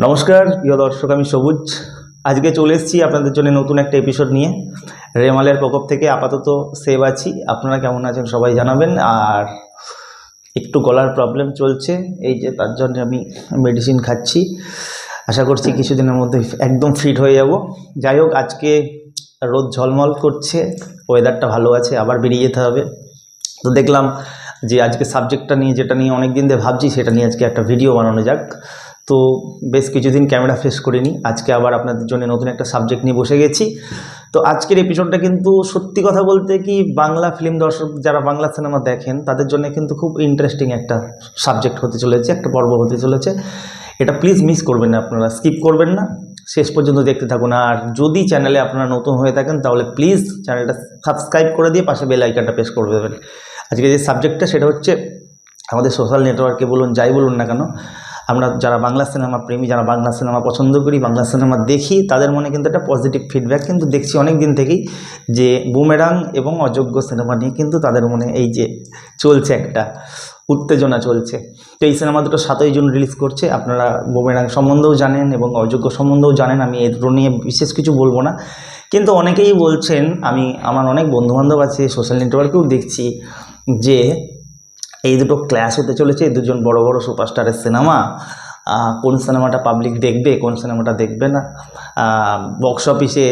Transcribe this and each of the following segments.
নমস্কার, প্রিয় দর্শক, আমি সবুজ। আজকে চলে এসেছি আপনাদের জন্য নতুন একটা এপিসোড নিয়ে। রেমালের প্রকোপ থেকে আপাতত সেভ আছি। আপনারা কেমন আছেন সবাই জানাবেন। আর একটু গলার প্রবলেম চলছে। এই যে তার জন্য আমি মেডিসিন খাচ্ছি। আশা করছি কিছুদিনের মধ্যে একদম ফিট হয়ে যাব। যাই হোক, আজকে রোদ ঝলমল করছে। ওয়েদারটা ভালো আছে, আবার বেরিয়ে যেতে হবে। তো দেখলাম যে আজকে সাবজেক্টটা নিয়ে যেটা নিয়ে অনেক দিন ধরে ভাবছি, সেটা নিয়ে আজকে একটা ভিডিও বানানো যাক। তো বেশ কিছুদিন ক্যামেরা ফেস করিনি। আজকে আবার আপনাদের জন্য নতুন একটা সাবজেক্ট নিয়ে বসে গেছি। তো আজকের এপিসোডটা কিন্তু সত্যি কথা বলতে কি বাংলা ফিল্ম দর্শক যারা বাংলা সিনেমা দেখেন, তাদের জন্য কিন্তু খুব ইন্টারেস্টিং একটা সাবজেক্ট হতে চলেছে, একটা পর্ব হতে চলেছে। এটা প্লিজ মিস করবেন না আপনারা স্কিপ করবেন না। শেষ পর্যন্ত দেখতে থাকুন। আর যদি চ্যানেলে আপনারা নতুন হয়ে থাকেন, তাহলে প্লিজ চ্যানেলটা সাবস্ক্রাইব করে দিয়ে পাশে বেল আইকনটা প্রেস করে দেবেন। আজকে যে সাবজেক্টটা সেটা হচ্ছে আমাদের সোশ্যাল নেটওয়ার্কে বলুন, যাই বলুন না কেন আমরা যারা বাংলা সিনেমা প্রেমী, যারা বাংলা সিনেমা পছন্দ করি, বাংলা সিনেমা দেখি, তাদের মনে কিন্তু একটা পজিটিভ ফিডব্যাক কিন্তু দেখছি অনেক দিন থেকেই যে বুমেরাং এবং অযোগ্য সিনেমা নিয়ে কিন্তু তাদের মনে এই যে চলছে একটা উত্তেজনা চলছে। তো এই সিনেমা দুটো সাতই জুন রিলিজ করছে। আপনারা বুমেরাং সম্বন্ধেও জানেন এবং অযোগ্য সম্বন্ধেও জানেন। আমি এর নিয়ে বিশেষ কিছু বলব না। কিন্তু অনেকেই বলছেন, আমি, আমার অনেক বন্ধুবান্ধব আছে সোশ্যাল নেটওয়ার্কেও দেখছি যে এই দুটো ক্লাস হতে চলেছে, এই দুজন বড় বড় সুপারস্টারের সিনেমা কোন সিনেমাটা পাবলিক দেখবে, কোন সিনেমাটা দেখবে না। বক্স অফিসে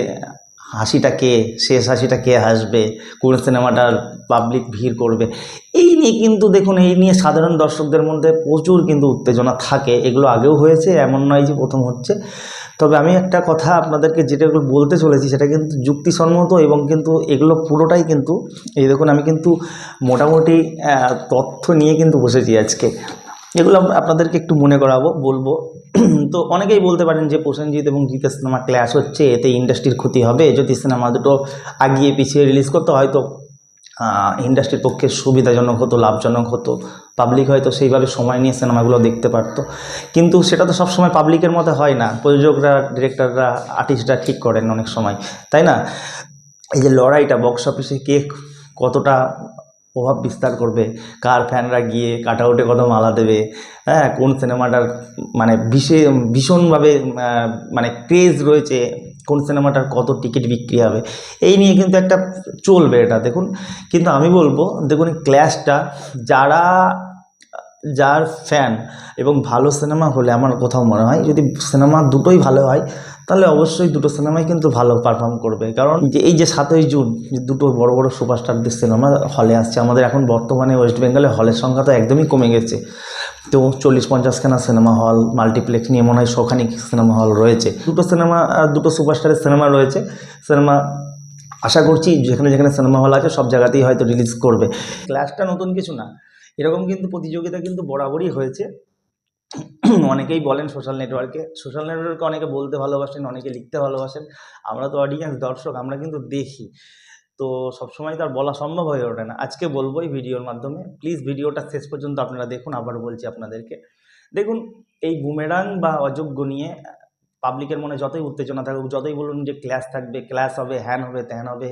হাসিটা কে, শেষ হাসিটা কে হাসবে, কোন সিনেমাটার পাবলিক ভিড় করবে। এই নিয়ে কিন্তু দেখুন, এই নিয়ে সাধারণ দর্শকদের মধ্যে প্রচুর কিন্তু উত্তেজনা থাকে। এগুলো আগেও হয়েছে, এমন নয় যে প্রথম হচ্ছে। তবে আমি একটা কথা আপনাদেরকে যেটা বলতে চলেছি, সেটা কিন্তু যুক্তিসম্মত এবং কিন্তু এগুলো পুরোটাই কিন্তু, এই দেখুন আমি কিন্তু মোটামুটি তথ্য নিয়ে কিন্তু বসেছি আজকে। এগুলো আপনাদেরকে একটু মনে করাবো, বলব। তো অনেকেই বলতে পারেন যে, প্রসেনজিৎ এবং জিতের সিনেমা ক্ল্যাশ হচ্ছে, এতে ইন্ডাস্ট্রির ক্ষতি হবে, যদি সিনেমা দুটো আগিয়ে পিছিয়ে রিলিজ করতে হয়তো ইন্ডাস্ট্রির পক্ষে সুবিধাজনক হতো, লাভজনক হতো। পাবলিক হয়তো সেইভাবে সময় নিয়ে সিনেমাগুলো দেখতে পারতো। কিন্তু সেটা তো সবসময় পাবলিকের মতো হয় না। প্রযোজকরা ডিরেক্টররা আর্টিস্টরা ঠিক করেন অনেক সময়। তাই না? এই যে লড়াইটা বক্স অফিসে কে কতটা প্রভাব বিস্তার করবে? কার ফ্যানরা গিয়ে কাট আউটে কত মালা দেবে? হ্যাঁ কোন সিনেমাটার মানে বিশে ভীষণভাবে মানে ক্রেজ রয়েছে কোন সিনেমাটার কত টিকিট বিক্রি হবে? এই নিয়ে কিন্তু একটা চলবে এটা, দেখুন। কিন্তু আমি বলব, দেখুন ক্ল্যাশটা যারা, যার ফ্যান এবং ভালো সিনেমা হলে আমার কোথাও মনে হয়, যদি সিনেমা দুটোই ভালো হয়, তাহলে অবশ্যই দুটো সিনেমাই কিন্তু ভালো পারফর্ম করবে। কারণ যে এই যে সাতই জুন দুটো বড় বড় সুপারস্টারদের সিনেমা হলে আসছে, আমাদের এখন বর্তমানে ওয়েস্ট বেঙ্গলে হলের সংখ্যা তো একদমই কমে গেছে। তো চল্লিশ পঞ্চাশখানা সিনেমা হল মাল্টিপ্লেক্স নিয়ে মনে হয় শখানিক সিনেমা হল রয়েছে। দুটো সিনেমা দুটো সুপারস্টারের সিনেমা রয়েছে। সিনেমা আশা করছি যেখানে যেখানে সিনেমা হল আছে সব জায়গাতেই হয়তো রিলিজ করবে। ক্লাসটা নতুন কিছু না। এরকম কিন্তু প্রতিযোগিতা কিন্তু বরাবরই হয়েছে। অনেকেই বলেন সোশ্যাল নেটওয়ার্কে সোশ্যাল নেটওয়ার্কে অনেকে বলতে ভালোবাসেন, অনেকে লিখতে ভালোবাসেন। আমরা তো অডিয়েন্স দর্শক, আমরা কিন্তু দেখি। তো সবসময় তো আর বলা সম্ভব হয়ে ওঠে না। আজকে বলব এই ভিডিওর মাধ্যমে। প্লিজ ভিডিওটা শেষ পর্যন্ত আপনারা দেখুন, আবার বলছি আপনাদেরকে। দেখুন, এই বুমেরাং বা অযোগ্য নিয়ে পাবলিকের মনে যতই উত্তেজনা থাকুক, যতই বলুন যে ক্লাস থাকবে ক্লাস হবে হ্যান হবে ত্যান হবে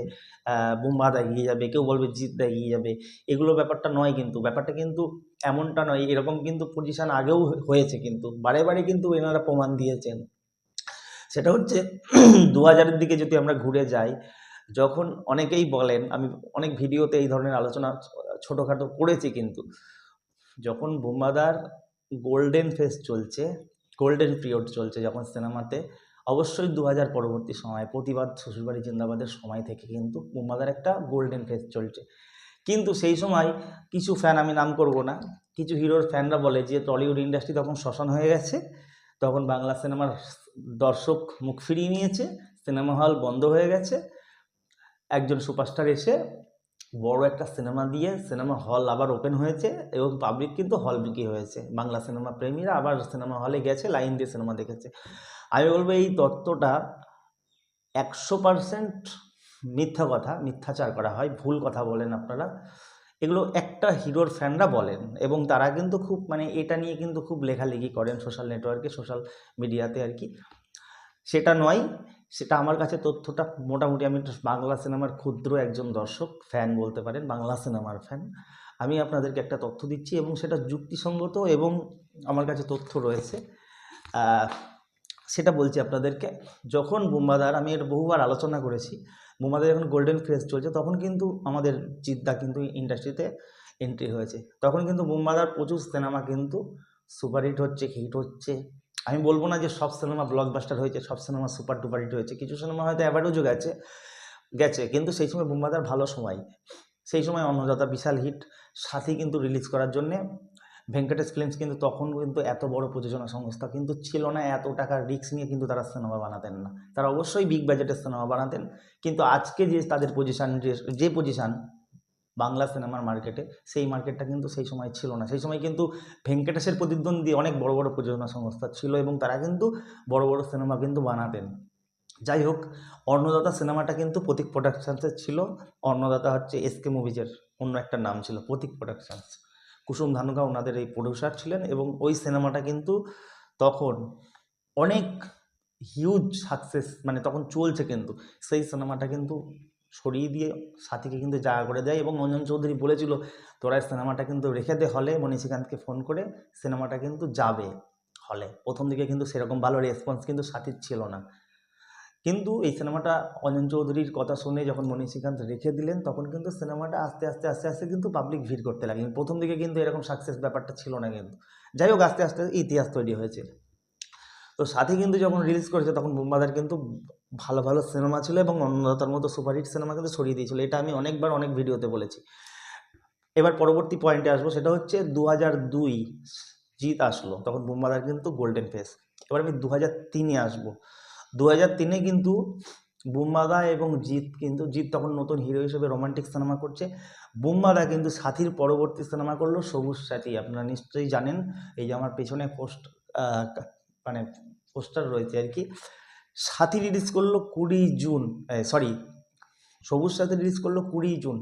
বুম্বাদ এগিয়ে যাবে, কেউ বলবে জিত এগিয়ে যাবে, এগুলো ব্যাপারটা নয় কিন্তু। ব্যাপারটা কিন্তু এমনটা নয়, এরকম কিন্তু পজিশান আগেও হয়েছে কিন্তু। বারে বারে কিন্তু এনারা প্রমাণ দিয়েছেন। সেটা হচ্ছে দু হাজারের দিকে যদি আমরা ঘুরে যাই যখন অনেকেই বলেন, আমি অনেক ভিডিওতে এই ধরনের আলোচনা ছোটোখাটো করেছি কিন্তু, যখন বুম্বাদার গোল্ডেন ফেস চলছে, গোল্ডেন পিরিয়ড চলছে যখন সিনেমাতে, অবশ্যই দু হাজার পরবর্তী সময়, প্রতিবাদ শ্বশুরবাড়ি জিন্দাবাদের সময় থেকে কিন্তু বুম্বাদার একটা গোল্ডেন ফেস চলছে। কিন্তু সেই সময় কিছু ফ্যান আমি নাম করব না, কিছু হিরোর ফ্যানরা বলে যে টলিউড ইন্ডাস্ট্রি তখন শ্মশান হয়ে গেছে, তখন বাংলা সিনেমার দর্শক মুখ ফিরিয়ে নিয়েছে, সিনেমা হল বন্ধ হয়ে গেছে একজন সুপারস্টার এসে বড় একটা সিনেমা দিয়ে সিনেমা হল আবার ওপেন হয়েছে এবং পাবলিক কিন্তু হল বিক্রি হয়েছে। বাংলা সিনেমা প্রেমীরা আবার সিনেমা হলে গেছে, লাইন দিয়ে সিনেমা দেখেছে। আমি বলব এই তত্ত্বটা একশো পারসেন্ট মিথ্যা কথা, মিথ্যাচার করা হয়, ভুল কথা বলেন আপনারা। এগুলো একটা হিরোর ফ্যানরা বলেন এবং তারা কিন্তু খুব মানে এটা নিয়ে কিন্তু খুব লেখালেখি করেন সোশ্যাল নেটওয়ার্কে, সোশ্যাল মিডিয়াতে আর কি। সেটা নয় সেটা আমার কাছে তথ্যটা মোটামুটি আমি বাংলা সিনেমার ক্ষুদ্র একজন দর্শক ফ্যান বলতে পারেন, বাংলা সিনেমার ফ্যান আমি আপনাদেরকে একটা তথ্য দিচ্ছি এবং সেটা যুক্তিসঙ্গত এবং আমার কাছে তথ্য রয়েছে। সেটা বলছি আপনাদেরকে, যখন বুম্বাদার, আমি এটা বহুবার আলোচনা করেছি, বুম্বাদার যখন গোল্ডেন ফেস চলছে, তখন কিন্তু আমাদের জিদ্দা কিন্তু ইন্ডাস্ট্রিতে এন্ট্রি হয়েছে। তখন কিন্তু বুম্বাদার প্রচুর সিনেমা কিন্তু সুপারহিট হচ্ছে হিট হচ্ছে আমি বলব না যে সব সিনেমা ব্লকবাস্টার হয়েছে, সব সিনেমা সুপার ডুপার হিট হয়েছে। কিছু সিনেমা হয়তো অ্যাভারেজও গেছে গেছে, কিন্তু সেই সময় বুম্বাদার ভালো সময়। সেই সময় অন্নদাতা বিশাল হিট সাথী কিন্তু রিলিজ করার জন্যে, ভেঙ্কটেশ ফিল্মস কিন্তু তখন কিন্তু এত বড় প্রযোজনা সংস্থা কিন্তু ছিল না, এত টাকার রিস্ক নিয়ে কিন্তু তারা সিনেমা বানাতেন না। তারা অবশ্যই বিগ বাজেটের সিনেমা বানাতেন, কিন্তু আজকে যে তাদের পজিশান যে পজিশান বাংলা সিনেমার মার্কেটে, সেই মার্কেটটা কিন্তু সেই সময় ছিল না। সেই সময় কিন্তু ভেঙ্কটেশের প্রতিদ্বন্দ্বী অনেক বড় বড় প্রযোজনা সংস্থা ছিল এবং তারা কিন্তু বড় বড় সিনেমা কিন্তু বানাতেন। যাই হোক, অন্নদাতা সিনেমাটা কিন্তু প্রতীক প্রোডাকশানসের ছিল। অন্নদাতা হচ্ছে এসকে মুভিজের অন্য একটা নাম ছিল প্রতীক প্রোডাকশানস কুসুম ধানুকা ওনাদের এই প্রডিউসার ছিলেন এবং ওই সিনেমাটা কিন্তু তখন অনেক হিউজ সাকসেস মানে তখন চলছে কিন্তু। সেই সিনেমাটা কিন্তু সরিয়ে দিয়ে সাথীকে কিন্তু জায়গা করে দেয় এবং অঞ্জন চৌধুরী বলেছিল, তোরা সিনেমাটা কিন্তু রেখে দে হলে। মনীষীকান্তকে ফোন করে সিনেমাটা কিন্তু যাবে হলে। প্রথম দিকে কিন্তু সেরকম ভালো রেসপন্স কিন্তু সাথীর ছিল না। কিন্তু এই সিনেমাটা অঞ্জন চৌধুরীর কথা শুনে যখন মনীষীকান্ত রেখে দিলেন, তখন কিন্তু সিনেমাটা আস্তে আস্তে আস্তে আস্তে কিন্তু পাবলিক ভিড় করতে লাগলেন প্রথম দিকে কিন্তু এরকম সাকসেস ব্যাপারটা ছিল না কিন্তু। যাই হোক, আস্তে আস্তে ইতিহাস তৈরি হয়েছে। তো সাথে কিন্তু যখন রিলিজ করেছে, তখন বোম্বাদার কিন্তু ভালো ভালো সিনেমা ছিল এবং অন্যতার মতো সুপারহিট সিনেমা কিন্তু ছড়িয়ে দিয়েছিল। এটা আমি অনেকবার অনেক ভিডিওতে বলেছি। এবার পরবর্তী পয়েন্টে আসব, সেটা হচ্ছে দু দুই জিত আসলো, তখন বোম্বাদার কিন্তু গোল্ডেন ফেস এবার আমি দু হাজার তিনে আসব। দু হাজার তিনে কিন্তু বুম্বাদা এবং জিৎ কিন্তু, জিৎ তখন নতুন হিরো হিসেবে রোমান্টিক সিনেমা করছে। বুম্বাদা কিন্তু সাথীর পরবর্তী সিনেমা করল, সবুজ সাথী। আপনারা নিশ্চয়ই জানেন, এই যে আমার পেছনে পোস্ট মানে পোস্টার রয়েছে আর কি। সাথী রিলিজ করল কুড়ি জুন সরি সবুজ সাথী রিলিজ করল কুড়ি জুন,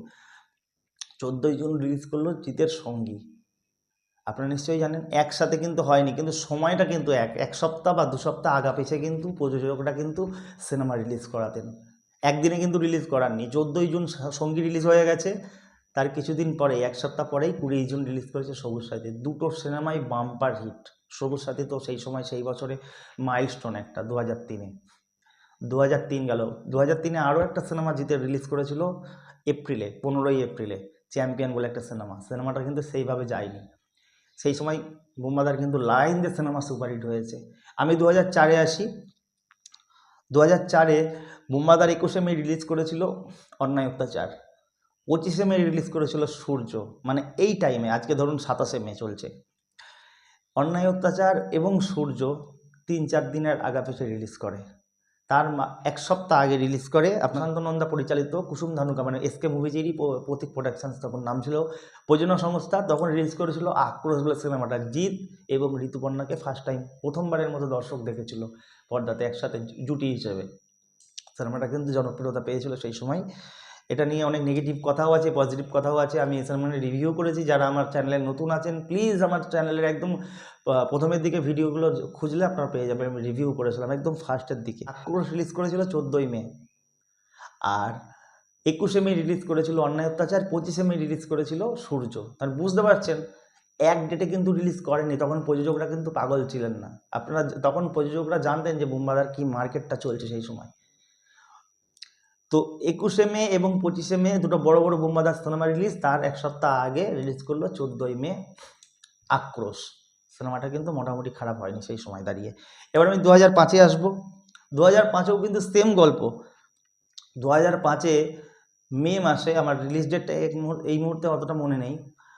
চোদ্দোই জুন রিলিজ করল জিতের সঙ্গী। আপনারা নিশ্চয়ই জানেন, একসাথে কিন্তু হয়নি, কিন্তু সময়টা কিন্তু এক এক সপ্তাহ বা দু সপ্তাহ আগা পিছে কিন্তু প্রযোজকরা কিন্তু সিনেমা রিলিজ করাতেন। একদিনে কিন্তু রিলিজ করাননি, চোদ্দোই জুন সঙ্গী রিলিজ হয়ে গেছে, তার কিছুদিন পরে এক সপ্তাহ পরেই কুড়ি জুন রিলিজ করেছে সবুজ সাথী দুটো সিনেমাই বাম্পার হিট সবুজ সাথী তো সেই সময় সেই বছরে মাইলস্টোন একটা দু হাজার তিনে। দু হাজার তিন গেল। দু হাজার তিনে আরও একটা সিনেমা জিতে রিলিজ করেছিল এপ্রিলে, পনেরোই এপ্রিলে চ্যাম্পিয়ন বলে একটা সিনেমা সিনেমাটা কিন্তু সেইভাবে যায়নি। সেই সময় বুম্বাদার কিন্তু লাইন দিয়ে সিনেমা সুপারহিট হয়েছে। আমি দু হাজার চারে আসি। দু হাজার চারে বুম্বাদার একুশে মে রিলিজ করেছিল অন্যায় অত্যাচার। পঁচিশে মে রিলিজ করেছিল সূর্য। মানে এই টাইমে আজকে ধরুন সাতাশে মে চলছে। অন্যায় অত্যাচার এবং সূর্য তিন চার দিনের আগা পেছে রিলিজ করে। তার এক সপ্তাহ আগে রিলিজ করে। আপনান্ত নন্দা পরিচালিত কুসুম ধানুকা মানে এসকে মুভিজেরই প্রতীক প্রোডাকশনস তখন নাম ছিল প্রযোজনা সংস্থা। তখন রিলিজ করেছিল আক্রোশ বলে সিনেমাটা জিৎ এবং ঋতুপর্ণাকে ফার্স্ট টাইম প্রথমবারের মতো দর্শক দেখেছিল পর্দাতে একসাথে জুটি হিসেবে। সিনেমাটা কিন্তু জনপ্রিয়তা পেয়েছিল সেই সময়। এটা নিয়ে অনেক নেগেটিভ কথাও আছে পজিটিভ কথাও আছে। আমি এই সিনেমাটা রিভিউ করেছি। যারা আমার চ্যানেলে নতুন আছেন প্লিজ আমার চ্যানেলের একদম প্রথমের দিকে ভিডিওগুলো খুঁজলে আপনারা পেয়ে যাবেন। আমি রিভিউ করেছিলাম একদম ফার্স্টের দিকে। আক্রোশ রিলিজ করেছিল চোদ্দোই মে। আর একুশে মে রিলিজ করেছিল অন্যায় অত্যাচার, পঁচিশে মে রিলিজ করেছিল সূর্য। তার বুঝতে পারছেন, এক ডেটে কিন্তু রিলিজ করেনি। তখন প্রযোজকরা কিন্তু পাগল ছিলেন না। আপনারা তখন প্রযোজকরা জানতেন যে বোম্বাদার কি মার্কেটটা চলছে সেই সময় তো একুশে মে এবং পঁচিশে মে দুটো বড় বড় বোম্বাদার সিনেমা রিলিজ, তার এক সপ্তাহ আগে রিলিজ করল চোদ্দোই মে আক্রোশ। সিনেমাটা কিন্তু মোটামুটি খারাপ হয়নি সেই সময় দাঁড়িয়ে। এবার আমি দু হাজার পাঁচে আসব। দু হাজার পাঁচেও কিন্তু সেম গল্প। দু হাজার পাঁচে মে মাসে আমার রিলিজ ডেটটা এক এই মুহূর্তে অতটা মনে নেই।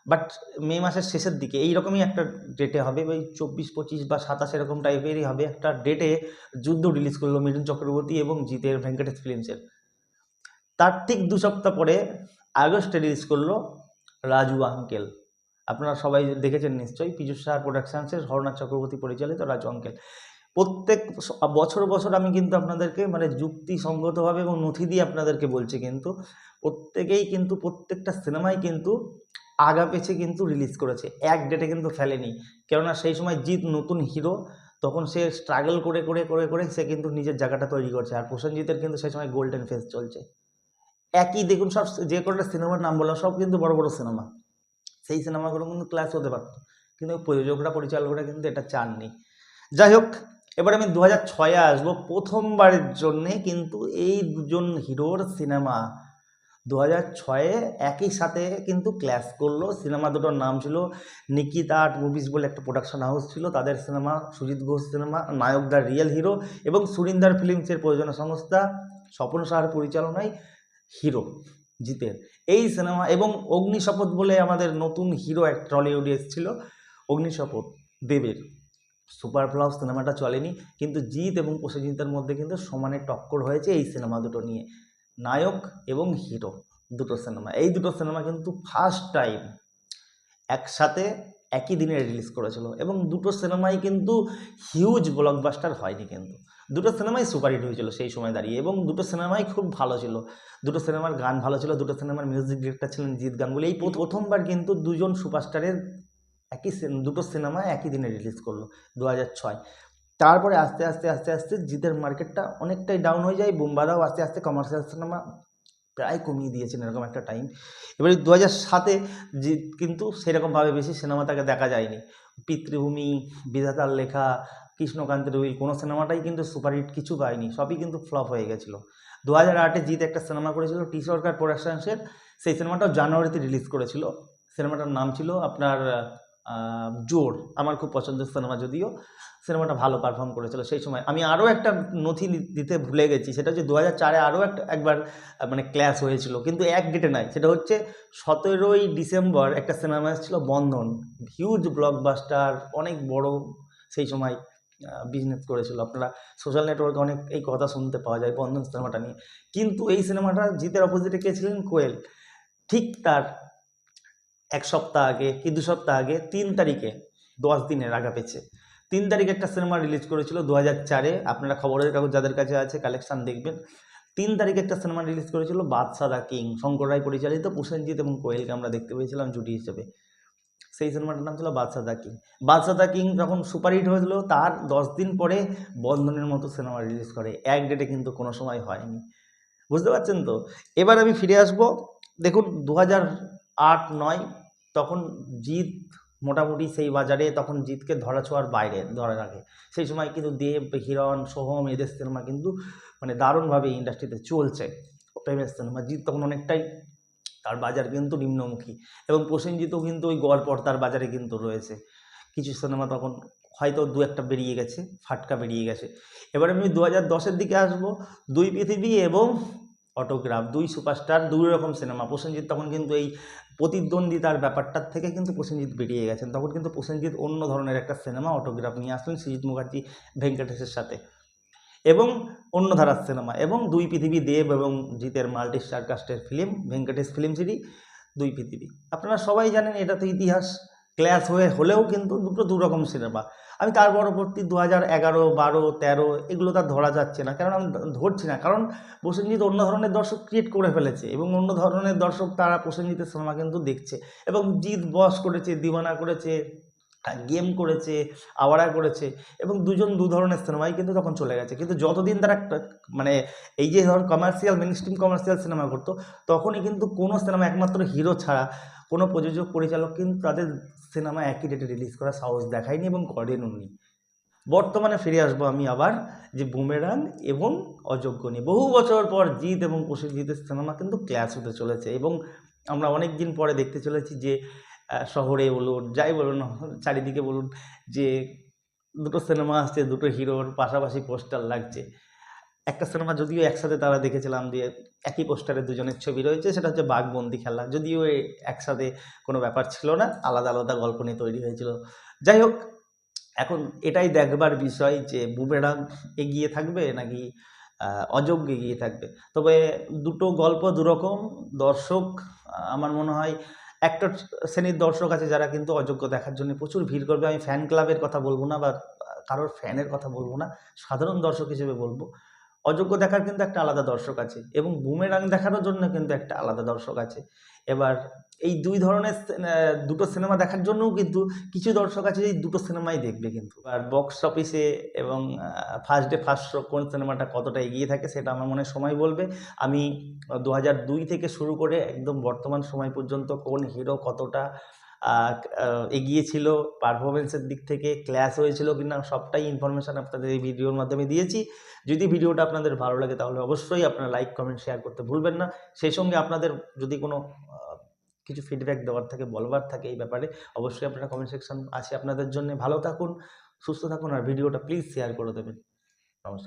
বাট মে মাসের শেষের দিকে এইরকমই একটা ডেটে হবে, ওই চব্বিশ, পঁচিশ বা সাতাশ এরকম টাইপেরই হবে একটা ডেটে যুদ্ধ রিলিজ করল মিঠুন চক্রবর্তী এবং জিতের ভেঙ্কটেশ ফিল্মসের তার ঠিক দু সপ্তাহ পরে আগস্টে রিলিজ করল রাজু আঙ্কেল আপনারা সবাই দেখেছেন নিশ্চয়ই, পীযুষ সাহা প্রোডাকশানসের হরনাথ চক্রবর্তী পরিচালিত রাজু আঙ্কেল প্রত্যেক বছর বছর আমি কিন্তু আপনাদেরকে মানে যুক্তিসঙ্গতভাবে এবং নথি দিয়ে আপনাদেরকে বলছি কিন্তু প্রত্যেকেই কিন্তু, প্রত্যেকটা সিনেমাই কিন্তু আগা পেছে কিন্তু রিলিজ করেছে। এক ডেটে কিন্তু ফেলেনি। কেননা সেই সময় জিৎ নতুন হিরো তখন সে স্ট্রাগল করে করে করে করে সে কিন্তু নিজের জায়গাটা তৈরি করছে। আর প্রসেনজিতের কিন্তু সেই সময় গোল্ডেন ফেস চলছে। একই দেখুন, সব যে কটা সিনেমার নাম বললাম, সব কিন্তু বড় বড় সিনেমা। সেই সিনেমাগুলো কিন্তু ক্লাস হতে পারত। কিন্তু প্রযোজকরা, পরিচালকরা কিন্তু এটা চাননি। যাই হোক, এবার আমি দু হাজার ছয়ে আসব। প্রথমবারের জন্যে কিন্তু এই দুজন হিরোর সিনেমা দু হাজার ছয়ে একই সাথে কিন্তু ক্ল্যাশ করল। সিনেমা দুটোর নাম ছিল নিকিতা আর্ট মুভিজ বলে একটা প্রোডাকশন হাউস ছিল। তাদের cinema, Sujit Ghosh cinema, Nayak the real hero এবং সুরিন্দার ফিল্মসের প্রযোজনা সংস্থা। স্বপন সাহার পরিচালনায় হিরো জিতের এই সিনেমা এবং অগ্নিশপথ বলে আমাদের নতুন হিরো এক টলিউডে এসেছিল অগ্নিশপথ, দেবের। সুপার ফ্লাস সিনেমাটা চলেনি, কিন্তু জিৎ এবং প্রসেনজিতের মধ্যে কিন্তু সমানে টক্কর হয়েছে এই সিনেমা দুটো নিয়ে। নায়ক এবং হিরো দুটো সিনেমা। এই দুটো সিনেমা কিন্তু ফার্স্ট টাইম একসাথে একই দিনে রিলিজ করেছিল এবং দুটো সিনেমাই কিন্তু হিউজ ব্লকবাস্টার হয়নি কিন্তু। দুটো সিনেমাই সুপারহিট হয়েছিল সেই সময় দাঁড়িয়ে এবং দুটো সিনেমাই খুব ভালো ছিল। দুটো সিনেমার গান ভালো ছিল, দুটো সিনেমার মিউজিক ডিরেক্টর ছিলেন জিৎ গাঙ্গুলি। এই প্রথমবার কিন্তু দুজন সুপারস্টারের একই দুটো সিনেমা একই দিনে রিলিজ করল দু ছয়। তারপরে আস্তে আস্তে আস্তে আস্তে জিতের মার্কেটটা অনেকটাই ডাউন হয়ে যায় বোম্বাদাও আস্তে আস্তে কমার্শিয়াল সিনেমা প্রায় কমিয়ে দিয়েছেন এরকম একটা টাইম এবারে দু হাজার সাতে কিন্তু সেরকমভাবে বেশি সিনেমা তাকে দেখা যায়নি। পিতৃভূমি, বিধাতার লেখা কৃষ্ণকান্তের উইল কোনো সিনেমাটাই কিন্তু সুপারহিট কিছু পায়নি, সবই কিন্তু ফ্লপ হয়ে গেছিল। দু হাজার আটে জিৎ একটা সিনেমা করেছিল, টি সরকার প্রোডাকশনসের, সেই সিনেমাটাও জানুয়ারিতে রিলিজ করেছিল। সিনেমাটার নাম ছিল আপনার জোর, আমার খুব পছন্দের সিনেমা যদিও, সিনেমাটা ভালো পারফর্ম করেছিল সেই সময়। আমি আরও একটা নথি দিতে ভুলে গেছি, সেটা হচ্ছে দু হাজার চারে আরও একটা, একবার মানে ক্ল্যাশ হয়েছিল, কিন্তু এক ডেটে নাই, সেটা হচ্ছে সতেরোই ডিসেম্বর একটা সিনেমা এসেছিল বন্ধন হিউজ ব্লকবাস্টার অনেক বড় সেই সময়। বিজনেস করেছিল। আপনারা সোশ্যাল নেটওয়ার্কে অনেক এই কথা শুনতে পাওয়া যায় বন্ধন সিনেমাটা নিয়ে। কিন্তু এই সিনেমাটা জিতের অপোজিটে কে ছিলেন? কোয়েল। ঠিক তার এক সপ্তাহ আগে কি দু সপ্তাহ আগে? তিন তারিখে, দশ দিনের আগা পেছে তিন তারিখে একটা সিনেমা রিলিজ করেছিল দু হাজার চারে। আপনারা খবরের কাগজ যাদের কাছে আছে কালেকশান দেখবেন। তিন তারিখে একটা সিনেমা রিলিজ করেছিল বাদশা দা কিং, শঙ্কর রায় পরিচালিত প্রসেনজিৎ এবং কোয়েলকে আমরা দেখতে পেয়েছিলাম জুটি হিসেবে। সেই সিনেমাটার নাম ছিল Badsha the king. Badsha the king যখন সুপারহিট হয়েছিল, তার দশ দিন পরে বন্ধনের মতো সিনেমা রিলিজ করে। এক ডেটে কিন্তু কোনো সময় হয়নি। বুঝতে পারছেন তো? এবার আমি ফিরে আসব। দেখুন দু হাজার আট নয় তখন জিৎ মোটামুটি সেই বাজারে, তখন জিতকে ধরা ছোঁয়ার বাইরে ধরা রাখে সেই সময় কিন্তু দেব, হিরণ, সোহম এদের সিনেমা কিন্তু মানে দারুণভাবে ইন্ডাস্ট্রিতে চলছে। প্রেমের সিনেমা জিৎ তখন অনেকটাই তার বাজার কিন্তু নিম্নমুখী। এবং প্রসেনজিৎও কিন্তু ওই গড় তার বাজারে কিন্তু রয়েছে। কিছু সিনেমা তখন হয়তো দু একটা বেরিয়ে গেছে, ফাটকা বেরিয়ে গেছে। এবার আমি দু হাজার দশের দিকে আসব, দুই পৃথিবী এবং অটোগ্রাফ, দুই সুপারস্টার, দুই রকম সিনেমা। প্রসেনজিৎ তখন কিন্তু এই প্রতিদ্বন্দ্বিতার ব্যাপারটার থেকে কিন্তু প্রসেনজিৎ বেরিয়ে গেছেন। তখন কিন্তু প্রসেনজিৎ অন্য ধরনের একটা সিনেমা, অটোগ্রাফ নিয়ে আসলেন সৃজিত মুখার্জি ভেঙ্কটেশের সাথে। এবং অন্য ধারার সিনেমা এবং দুই পৃথিবী দেব এবং জিতের মাল্টি স্টার কাস্টের film, Venkatesh film city Dui Prithibi. আপনারা সবাই জানেন এটা তো ইতিহাস ক্ল্যাশ হয়ে হলেও কিন্তু দুটো দু রকম সিনেমা। আমি তার পরবর্তী দু হাজার এগারো, বারো, তেরো এগুলো তার ধরা যাচ্ছে না, কারণ আমি ধরছি না, কারণ প্রসেনজিৎ অন্য ধরনের দর্শক ক্রিয়েট করে ফেলেছে এবং অন্য ধরনের দর্শক তারা প্রসেনজিতের সিনেমা কিন্তু দেখছে এবং জিৎ বস করেছে, দিওয়ানা করেছে গেম করেছে, আওয়ারা করেছে এবং দুজন দু ধরনের সিনেমাই কিন্তু তখন চলে গেছে। কিন্তু যতদিন তারা মানে এই যে ধর commercial mainstream commercial cinema করতো, তখনই কিন্তু কোনো সিনেমা একমাত্র হিরো ছাড়া কোনো প্রযোজক, পরিচালক কিন্তু তাদের সিনেমা একই ডেটে রিলিজ করার সাহস দেখায়নি এবং করেননি বর্তমানে ফিরে আসব আমি আবার যে বুমেরাং এবং অযোগ্য নিয়ে। বহু বছর পর জিৎ এবং প্রসেনজিতের সিনেমা কিন্তু ক্ল্যাশ হতে চলেছে এবং আমরা অনেক দিন পরে দেখতে চলেছি যে শহরে বলুন, যাই বলুন, চারিদিকে বলুন, যে দুটো সিনেমা আসছে, দুটো হিরোর পাশাপাশি পোস্টার লাগছে। একটা সিনেমা যদিও একসাথে তারা দেখেছিলাম যে একই পোস্টারে দুজনের ছবি রয়েছে, সেটা হচ্ছে বাঘবন্দি খেলা। যদিও একসাথে কোনো ব্যাপার ছিল না, আলাদা আলাদা গল্প নিয়ে তৈরি হয়েছিল। যাই হোক, এখন এটাই দেখবার বিষয় যে বুমেরাং এগিয়ে থাকবে নাকি অযোগ্য এগিয়ে থাকবে। তবে দুটো গল্প দুরকম, দর্শক, আমার মনে হয় একটা শ্রেণির দর্শক আছে যারা কিন্তু অযোগ্য দেখার জন্য প্রচুর ভিড় করবে। আমি ফ্যান ক্লাবের কথা বলব না বা কারোর ফ্যানের কথা বলব না। সাধারণ দর্শক হিসেবে বলব। অযোগ্য দেখার কিন্তু একটা আলাদা দর্শক আছে এবং বুমেরাং দেখানোর জন্য কিন্তু একটা আলাদা দর্শক আছে। এবার এই দুই ধরনের দুটো সিনেমা দেখার জন্যও কিন্তু কিছু দর্শক আছে এই দুটো সিনেমাই দেখবে কিন্তু। আর বক্স অফিসে এবং ফার্স্ট ডে ফার্স্ট শো কোন সিনেমাটা কতটা এগিয়ে থাকে সেটা আমার মনে সময় বলবে। আমি দু হাজার দুই থেকে শুরু করে একদম বর্তমান সময় পর্যন্ত কোন হিরো কতটা এগিয়েছিল পারফরমেন্সের দিক থেকে ক্লাস হয়েছিল কিনা সবটাই ইনফরমেশান আপনাদের এই ভিডিওর মাধ্যমে দিয়েছি। যদি ভিডিওটা আপনাদের ভালো লাগে তাহলে অবশ্যই আপনারা লাইক কমেন্ট শেয়ার করতে ভুলবেন না। সেই সঙ্গে আপনাদের যদি কোনো কিছু ফিডব্যাক দেওয়ার থাকে, বলবার থাকে এই ব্যাপারে, অবশ্যই আপনারা কমেন্ট সেকশন আছে আপনাদের জন্য। ভালো থাকুন, সুস্থ থাকুন আর ভিডিওটা প্লিজ শেয়ার করে দেবেন। নমস্কার।